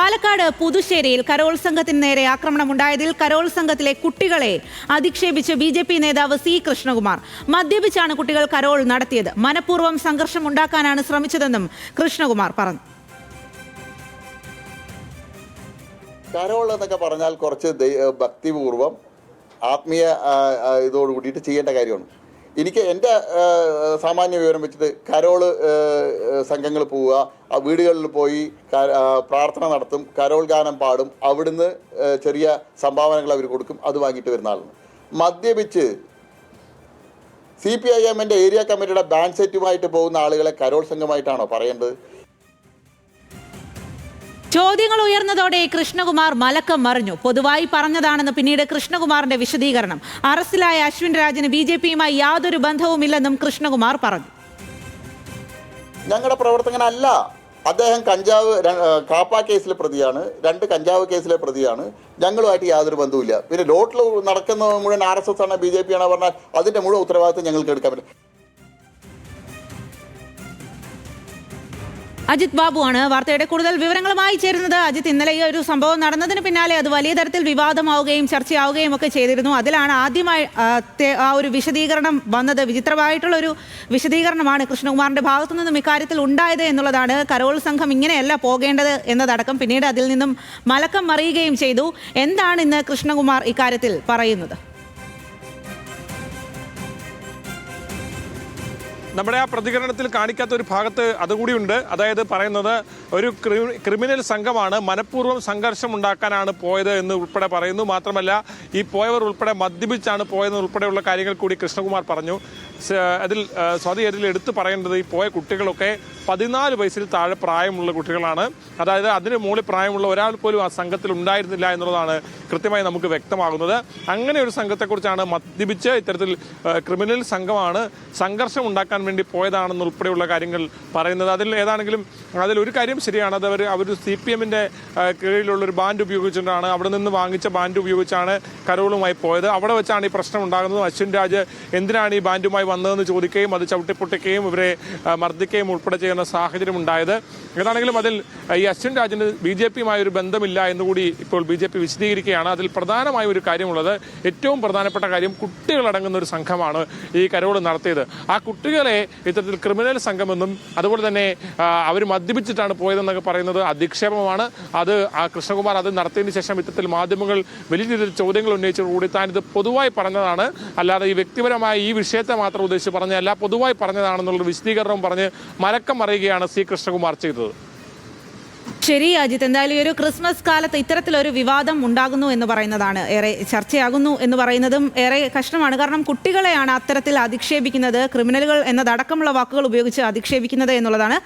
Palakkad പുതുശ്ശേരിയിൽ Carol സംഘത്തിന് നേരെ ആക്രമണമുണ്ടായതിൽ Carol സംഘത്തിലെ കുട്ടികളെ അധിക്ഷേപിച്ച് ബി ജെ പി നേതാവ് സി കൃഷ്ണകുമാർ. മദ്യപിച്ചാണ് കുട്ടികൾ കരോൾ നടത്തിയത്. മനഃപൂർവം സംഘർഷം ഉണ്ടാക്കാനാണ് ശ്രമിച്ചതെന്നും കൃഷ്ണകുമാർ പറഞ്ഞു. കരോൾ എന്നൊക്കെ പറഞ്ഞാൽ കുറച്ച് ഭക്തിപൂർവം ആത്മീയ ഇതോട് കൂടിയിട്ട് ചെയ്യേണ്ട കാര്യമാണ്. എനിക്ക് എന്റെ സാമാന്യ വിവരം വെച്ചിട്ട് കരോൾ സംഘങ്ങൾ പോവുക വീടുകളിൽ പോയി പ്രാർത്ഥന നടത്തും കരോൾ ഗാനം പാടും അവിടുന്ന് ചെറിയ സംഭാവനകൾ അവർ കൊടുക്കും അത് വാങ്ങിയിട്ട് വരുന്ന ആളാണ്. മദ്യപിച്ച് സി പി ഐ എമ്മിന്റെ ഏരിയ കമ്മിറ്റിയുടെ ബാൻഡ് സെറ്റുമായിട്ട് പോകുന്ന ആളുകളെ കരോൾ സംഘമായിട്ടാണോ പറയേണ്ടത്? ചോദ്യങ്ങൾ ഉയർന്നതോടെ കൃഷ്ണകുമാർ മലക്കം മറിഞ്ഞു. പൊതുവായി പറഞ്ഞതാണെന്ന് പിന്നീട് കൃഷ്ണകുമാറിന്റെ വിശദീകരണം. അറസ്റ്റിലായ അശ്വിൻ രാജിന് ബി ജെ പിയുമായി യാതൊരു ബന്ധവുമില്ലെന്നും കൃഷ്ണകുമാർ പറഞ്ഞു. ഞങ്ങളുടെ പ്രവർത്തകനല്ല. അദ്ദേഹം കഞ്ചാവ് കാപ്പ കേസിലെ പ്രതിയാണ്. രണ്ട് കഞ്ചാവ് കേസിലെ പ്രതിയാണ്. ഞങ്ങളുമായിട്ട് യാതൊരു ബന്ധവുമില്ല. പിന്നെ ലോട്ടിൽ നടക്കുന്ന മുഴുവൻ ആർ എസ് എസ് ആണ് ബി ജെ പി ആണ് പറഞ്ഞാൽ അതിന്റെ മുഴുവൻ ഉത്തരവാദിത്വം ഞങ്ങൾക്ക് എടുക്കാൻ പറ്റും. അജിത് ബാബുവാണ് വാർത്തയുടെ കൂടുതൽ വിവരങ്ങളുമായി ചേരുന്നത്. അജിത് ഇന്നലെ ഈ ഒരു സംഭവം നടന്നതിന് പിന്നാലെ അത് വലിയ തരത്തിൽ വിവാദമാവുകയും ചർച്ചയാവുകയും ഒക്കെ ചെയ്തിരുന്നു. അതിലാണ് ആദ്യമായി ആ, ഒരു വിശദീകരണം വന്നത്. വിചിത്രമായിട്ടുള്ള ഒരു വിശദീകരണമാണ് കൃഷ്ണകുമാറിന്റെ ഭാഗത്തു നിന്നും ഇക്കാര്യത്തിൽ ഉണ്ടായത് എന്നുള്ളതാണ് കരോൾ സംഘം ഇങ്ങനെയല്ല പോകേണ്ടത് എന്നതടക്കം പിന്നീട് അതിൽ നിന്നും മലക്കം മറിയുകയും ചെയ്തു. എന്താണ് ഇന്ന് കൃഷ്ണകുമാർ ഇക്കാര്യത്തിൽ പറയുന്നത്? നമ്മുടെ ആ പ്രതികരണത്തിൽ കാണിക്കാത്ത ഒരു ഭാഗത്ത് അതുകൂടിയുണ്ട് അതായത് പറയുന്നത് ഒരു ക്രിമിനൽ സംഘമാണ് മനഃപൂർവം സംഘർഷം ഉണ്ടാക്കാനാണ് പോയത് എന്ന് ഉൾപ്പെടെ പറയുന്നു. മാത്രമല്ല ഈ പോയവർ ഉൾപ്പെടെ മദ്യപിച്ചാണ് പോയത് ഉൾപ്പെടെയുള്ള കാര്യങ്ങൾ കൂടി കൃഷ്ണകുമാർ പറഞ്ഞു. അതിൽ സ്വാതി അതിൽ എടുത്തു പറയേണ്ടത് ഈ പോയ കുട്ടികളൊക്കെ പതിനാല് വയസ്സിൽ താഴെ പ്രായമുള്ള കുട്ടികളാണ്. അതായത് അതിന് മുകളിൽ പ്രായമുള്ള ഒരാൾ പോലും ആ സംഘത്തിൽ ഉണ്ടായിരുന്നില്ല എന്നുള്ളതാണ് കൃത്യമായി നമുക്ക് വ്യക്തമാകുന്നത്. അങ്ങനെ ഒരു സംഘത്തെക്കുറിച്ചാണ് മദ്യപിച്ച് ഇത്തരത്തിൽ ക്രിമിനൽ സംഘമാണ് സംഘർഷം ഉണ്ടാക്കാൻ വേണ്ടി പോയതാണെന്ന് ഉൾപ്പെടെയുള്ള കാര്യങ്ങൾ പറയുന്നത്. അതിൽ ഏതാണെങ്കിലും അതിൽ ഒരു കാര്യം ശരിയാണ്. അത് അവർ അവർ സി പി എമ്മിന്റെ കീഴിലുള്ള ഒരു ബാൻഡ് ഉപയോഗിച്ചിട്ടാണ് അവിടെ നിന്ന് വാങ്ങിച്ച ബാൻഡ് ഉപയോഗിച്ചാണ് കരോളുമായി പോയത്. അവിടെ വെച്ചാണ് ഈ പ്രശ്നം ഉണ്ടാകുന്നത്. അശ്വിൻ രാജ് എന്തിനാണ് ഈ ബാൻഡുമായി വന്നതെന്ന് ചോദിക്കുകയും അത് ചവിട്ടിപ്പൊട്ടിക്കുകയും ഇവരെ മർദ്ദിക്കുകയും ഉൾപ്പെടെ ചെയ്യുന്ന സാഹചര്യം ഉണ്ടായത്. ഏതാണെങ്കിലും അതിൽ ഈ അശ്വിൻ രാജിന് ബി ജെ പിയുമായി ഒരു ബന്ധമില്ല എന്നുകൂടി ഇപ്പോൾ ബി ജെ പി വിശദീകരിക്കുകയാണ്. അതിൽ പ്രധാനമായ ഒരു കാര്യമുള്ളത് ഏറ്റവും പ്രധാനപ്പെട്ട കാര്യം കുട്ടികളടങ്ങുന്ന ഒരു സംഘമാണ് ഈ കരോട് നടത്തിയത്. ആ കുട്ടികളെ ഇത്തരത്തിൽ ക്രിമിനൽ സംഘമെന്നും അതുപോലെ തന്നെ അവർ മദ്യപിച്ചിട്ടാണ് പോയതെന്നൊക്കെ പറയുന്നത് അധിക്ഷേപമാണ്. അത് ആ കൃഷ്ണകുമാർ അത് നടത്തിയതിന് ശേഷം ഇത്തരത്തിൽ മാധ്യമങ്ങൾ വലിയ രീതിയിൽ ചോദ്യങ്ങൾ ഉന്നയിച്ചതോടുകൂടി താൻ ഇത് പൊതുവായി പറഞ്ഞതാണ്. അല്ലാതെ ഈ വ്യക്തിപരമായ ഈ വിഷയത്തെ മാത്രം ഉദ്ദേശിച്ച് പറഞ്ഞല്ല പൊതുവായി പറഞ്ഞതാണെന്നുള്ള വിശദീകരണവും പറഞ്ഞ് മലക്കം മറിയുകയാണ് സി കൃഷ്ണകുമാർ ചെയ്തത്. ശരി അജിത്. എന്തായാലും ഈ ഒരു ക്രിസ്മസ് കാലത്ത് ഇത്തരത്തിലൊരു വിവാദം ഉണ്ടാകുന്നു എന്ന് പറയുന്നതാണ്. ഏറെ ചർച്ചയാകുന്നു എന്ന് പറയുന്നതും ഏറെ കഷ്ടമാണ് കാരണം കുട്ടികളെയാണ് അത്തരത്തിൽ അധിക്ഷേപിക്കുന്നത് ക്രിമിനലുകൾ എന്നതടക്കമുള്ള വാക്കുകൾ ഉപയോഗിച്ച് അധിക്ഷേപിക്കുന്നത് എന്നുള്ളതാണ്.